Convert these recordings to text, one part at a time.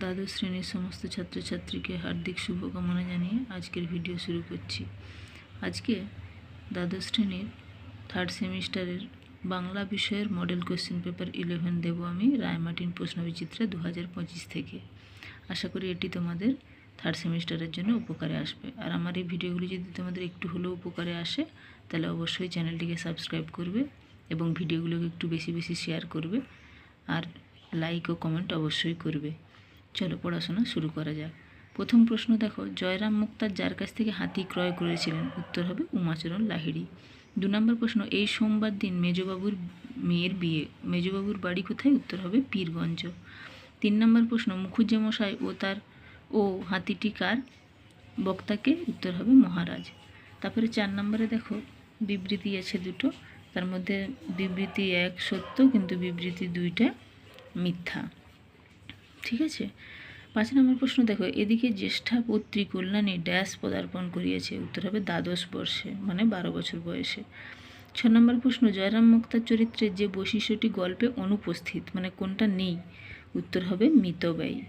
দ্বাদশ শ্রেণির সমস্ত ছাত্রছাত্রীকে হার্দিক শুভকামনা জানিয়ে আজকের ভিডিও শুরু করছি। আজকে দ্বাদশ শ্রেণির থার্ড সেমিস্টারের বাংলা বিষয়ের মডেল কোশ্চেন পেপার ইলেভেন দেব আমি রায়মার্টিন প্রশ্নবিচিত্রে দু হাজার পঁচিশ থেকে। আশা করি এটি তোমাদের থার্ড সেমিস্টারের জন্য উপকারে আসবে। আর আমার এই ভিডিওগুলি যদি তোমাদের একটু হলেও উপকারে আসে, তাহলে অবশ্যই চ্যানেলটিকে সাবস্ক্রাইব করবে এবং ভিডিওগুলোকে একটু বেশি বেশি শেয়ার করবে। আর লাইক ও কমেন্ট অবশ্যই করবে। চলো পড়াশোনা শুরু করা যাক। প্রথম প্রশ্ন দেখো, জয়রাম মুক্তার যার কাছ থেকে হাতি ক্রয় করেছিলেন? উত্তর হবে উমাচরণ লাহিড়ি। দু নম্বর প্রশ্ন, এই সোমবার দিন মেজবাবুর মেয়ের বিয়ে, মেজবাবুর বাড়ি কোথায়? উত্তর হবে পীরগঞ্জ। তিন নম্বর প্রশ্ন মুখুজ্জেমশাই ও তার, ও হাতিটি কার? বক্তাকে উত্তর হবে মহারাজ। তারপরে চার নম্বরে দেখো, বিবৃতি আছে দুটো, তার মধ্যে বিবৃতি এক সত্য, কিন্তু বিবৃতি দুইটা মিথ্যা। ঠিক আছে? পাঁচ নম্বর প্রশ্ন দেখো, এদিকে জ্যেষ্ঠা পত্রী কল্যাণী ড্যাশ পদার্পণ করিয়েছে, উত্তর হবে দ্বাদশ বর্ষে মানে বারো বছর বয়সে। ছ নম্বর প্রশ্ন, জয়রাম মুক্তার চরিত্রে যে বৈশিষ্ট্যটি গল্পে অনুপস্থিত মানে কোনটা নেই? উত্তর হবে মিতব্যয়ী।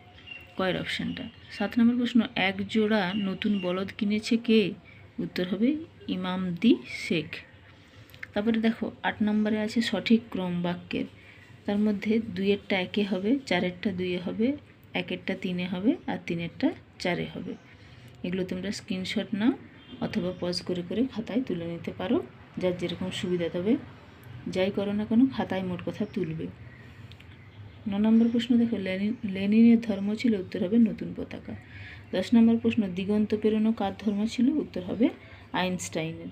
কয়ের অপশানটা। সাত নম্বর প্রশ্ন, এক জোড়া নতুন বলদ কিনেছে কে? উত্তর হবে ইমামদি শেখ। তারপরে দেখো, আট নম্বরে আছে সঠিক ক্রম বাক্যের তার মধ্যে দুইয়েরটা একে হবে, চারেরটা দুইয়ে হবে, একেরটা তিনে হবে আর তিনেরটা চারে হবে। এগুলো তোমরা স্ক্রিনশট নাও অথবা পজ করে করে খাতায় তুলে নিতে পারো, যার যেরকম সুবিধা তবে। যাই করো না কেন, খাতায় মোট কথা তুলবে। ন নম্বর প্রশ্ন দেখো লেনিন লেনিনের ধর্ম ছিল উত্তর হবে নতুন পতাকা। দশ নম্বর প্রশ্ন, দিগন্ত পেরোনো কার ধর্ম ছিল? উত্তর হবে আইনস্টাইনের।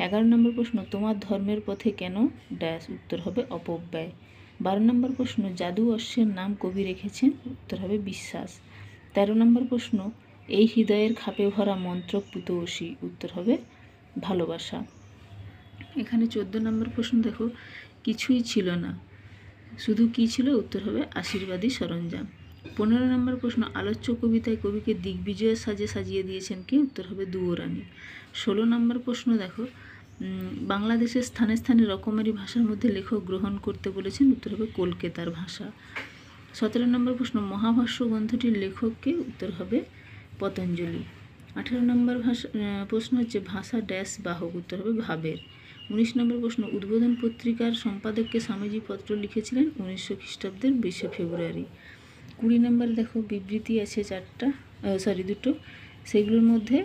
এগারো নম্বর প্রশ্ন, তোমার ধর্মের পথে কেন? ড্যাশ উত্তর হবে অপব্যয়। বারো নম্বর প্রশ্ন, জাদু অশ্বের নাম কবি রেখেছেন? উত্তর হবে বিশ্বাস। তেরো নম্বর প্রশ্ন, এই হৃদয়ের খাপে ভরা মন্ত্র পুতৌসী উত্তর হবে ভালোবাসা। এখানে চোদ্দ নম্বর প্রশ্ন দেখো, কিছুই ছিল না। শুধু কি ছিল? উত্তর হবে আশীর্বাদী সরঞ্জাম। পনেরো নম্বর প্রশ্ন, আলোচ্য কবিতায় কবিকে দিগ্বিজয়ের সাজে সাজিয়ে দিয়েছেন কি? উত্তর হবে দুয়োরানী। ষোলো নম্বর প্রশ্ন দেখো বাংলাদেশের স্থানে স্থানে রকমারি ভাষার মধ্যে লেখক গ্রহণ করতে বলেছেন। উত্তর হবে কলকাতার ভাষা। সতেরো নম্বর প্রশ্ন, মহাভাষ্য গ্রন্থটির লেখককে উত্তর হবে পতঞ্জলি। আঠেরো নম্বর ভাষা প্রশ্ন হচ্ছে ভাষা ড্যাশ বাহক, উত্তর হবে ভাবের। উনিশ নম্বর প্রশ্ন, উদ্বোধন পত্রিকার সম্পাদককে স্বামীজি পত্র লিখেছিলেন উনিশশো খ্রিস্টাব্দের বিশে ফেব্রুয়ারি। কুড়ি নম্বর দেখো, বিবৃতি আছে চারটা সরি দুটো। সেগুলোর মধ্যে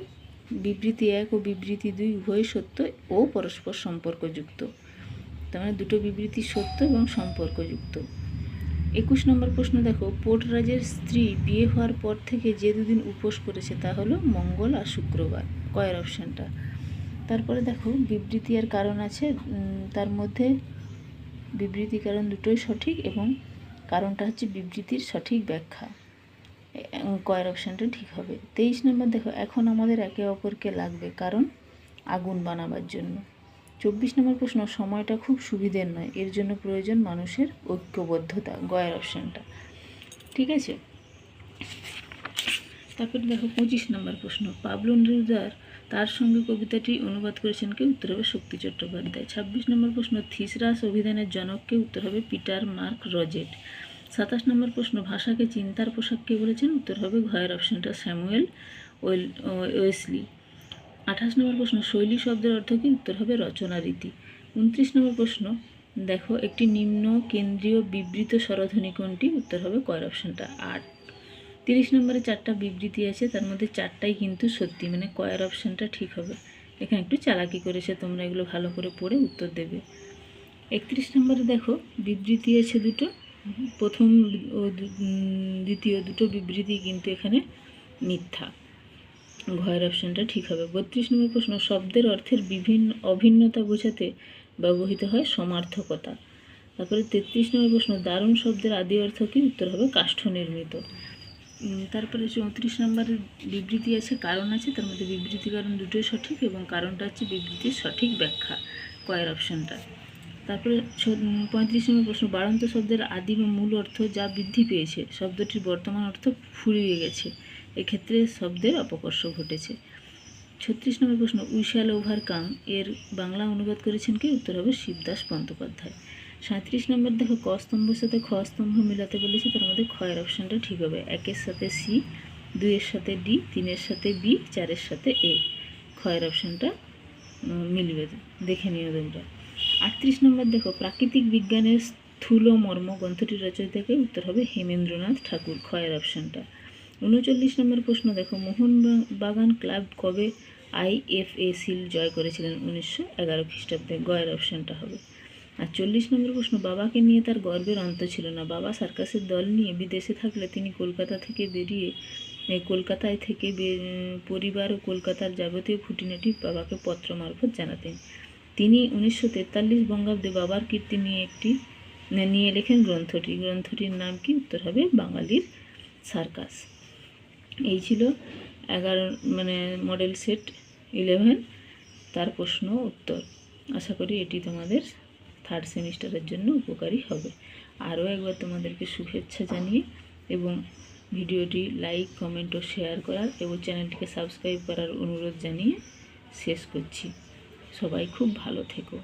বিবৃতি এক ও বিবৃতি দুই উভয় সত্য ও পরস্পর সম্পর্কযুক্ত। তার মানে দুটো বিবৃতি সত্য এবং সম্পর্কযুক্ত। একুশ নম্বর প্রশ্ন দেখো পোর্টরাজের স্ত্রী বিয়ে হওয়ার পর থেকে যে দুদিন উপোস করেছে তা হলো মঙ্গল আর শুক্রবার। কয়ের অপশানটা। তারপরে দেখো বিবৃতি আর কারণ আছে তার মধ্যে বিবৃতি কারণ দুটোই সঠিক এবং কারণটা হচ্ছে বিবৃতির সঠিক ব্যাখ্যা। কয়ের অপশানটা ঠিক হবে। তেইশ নম্বর দেখো, এখন আমাদের একে অপরকে লাগবে কারণ আগুন বানাবার জন্য। চব্বিশ নম্বর প্রশ্ন, সময়টা খুব সুবিধের নয়, এর জন্য প্রয়োজন মানুষের ঐক্যবদ্ধতা, গয়ের অপশানটা। ঠিক আছে? তারপরে দেখো, পঁচিশ নম্বর প্রশ্ন পাবলো নেরুদার তার সঙ্গে কবিতাটি অনুবাদ করেছেন কে? উত্তর হবে শক্তি চট্টোপাধ্যায়। ছাব্বিশ নম্বর প্রশ্ন, থিসরাস অভিধানের জনককে উত্তর হবে পিটার মার্ক রজেট। সাতাশ নম্বর প্রশ্ন, ভাষাকে চিন্তার পোশাক কে বলেছেন? উত্তর হবে ঘয়ের অপশনটা স্যামুয়েল ওয়েল, ওয়েসলি। আঠাশ নম্বর প্রশ্ন, শৈলী শব্দের অর্থ কি? উত্তর হবে রচনা রীতি উনত্রিশ নম্বর প্রশ্ন, দেখো একটি নিম্ন কেন্দ্রীয় বিবৃত স্বরধ্বনি কোনটি? উত্তর হবে কয়ের অপশনটা আট। তিরিশ নম্বরে চারটা বিবৃতি আছে, তার মধ্যে চারটাই কিন্তু সত্যি মানে কয়ের অপশানটা ঠিক হবে। এখানে একটু চালাকি করেছে, তোমরা এগুলো ভালো করে পড়ে উত্তর দেবে। একত্রিশ নম্বরে দেখো, বিবৃতি আছে দুটো প্রথম ও দ্বিতীয় দুটো বিবৃতি কিন্তু এখানে মিথ্যা। ঘয়ের অপশানটা ঠিক হবে। বত্রিশ নম্বর প্রশ্ন, শব্দের অর্থের বিভিন্ন অভিন্নতা বোঝাতে ব্যবহৃত হয় সমার্থকতা। তারপরে তেত্রিশ নম্বর প্রশ্ন, দারুণ শব্দের আদি অর্থ কি? উত্তর হবে কাষ্ঠ নির্মিত। তারপরে চৌত্রিশ নম্বরের বিবৃতি আছে, কারণ আছে, তার মধ্যে বিবৃতি কারণ দুটোই সঠিক এবং কারণটা হচ্ছে বিবৃতির সঠিক ব্যাখ্যা। কয়ের অপশানটা। তারপরে পঁয়ত্রিশ নম্বর প্রশ্ন, বাড়ন্ত শব্দের আদি বা মূল অর্থ যা বৃদ্ধি পেয়েছে, শব্দটির বর্তমান অর্থ ফুরিয়ে গেছে। এক্ষেত্রে শব্দের অপকর্ষ ঘটেছে। ছত্রিশ নম্বর প্রশ্ন উইশাল ওভার ওভারকাম, এর বাংলা অনুবাদ করেছেন কি? উত্তর হবে শিবদাস বন্দ্যোপাধ্যায়। সাঁত্রিশ নম্বর দেখো, ক স্তম্ভের সাথে খ স্তম্ভ মিলাতে বলেছে, তার মধ্যে খয়ের অপশানটা ঠিক হবে। একের সাথে সি, দুইয়ের সাথে ডি, তিনের সাথে বি, চারের সাথে এ। খয়ের অপশানটা মিলবে। দেখে নিও তোমরা। আটত্রিশ নম্বর দেখো, প্রাকৃতিক বিজ্ঞানের স্থূল মর্ম গ্রন্থটির রচয়িতাকে উত্তর হবে হেমেন্দ্রনাথ ঠাকুর খয়ের অপশানটা উনচল্লিশ নম্বর প্রশ্ন দেখো মোহন বাগান ক্লাব কবে আইএফএ সিল জয় করেছিলেন? উনিশশো এগারো খ্রিস্টাব্দে, গয়ের অপশানটা হবে। আর চল্লিশ নম্বর প্রশ্ন, বাবাকে নিয়ে তার গর্বের অন্ত ছিল না। বাবা সার্কাসের দল নিয়ে বিদেশে থাকলে তিনি কলকাতা থেকে বেরিয়ে কলকাতায় থেকে পরিবার ও কলকাতার যাবতীয় খুঁটিনাটি বাবাকে পত্র মারফত জানাতেন। তিনি উনিশশো তেতাল্লিশ বঙ্গাব্দে বাবার কীর্তি নিয়ে একটি, নিয়ে লেখেন গ্রন্থটি। গ্রন্থটির নাম কি? উত্তর হবে বাঙালির সার্কাস। এই ছিল এগারো মানে মডেল সেট ইলেভেন তার প্রশ্ন উত্তর। আশা করি এটি তোমাদের থার্ড সেমিস্টারের জন্য উপকারী হবে। আরও একবার তোমাদেরকে শুভেচ্ছা জানিয়ে এবং ভিডিওটি লাইক কমেন্ট ও শেয়ার করার এবং চ্যানেলটিকে সাবস্ক্রাইব করার অনুরোধ জানিয়ে শেষ করছি। সবাই খুব ভালো থেকো।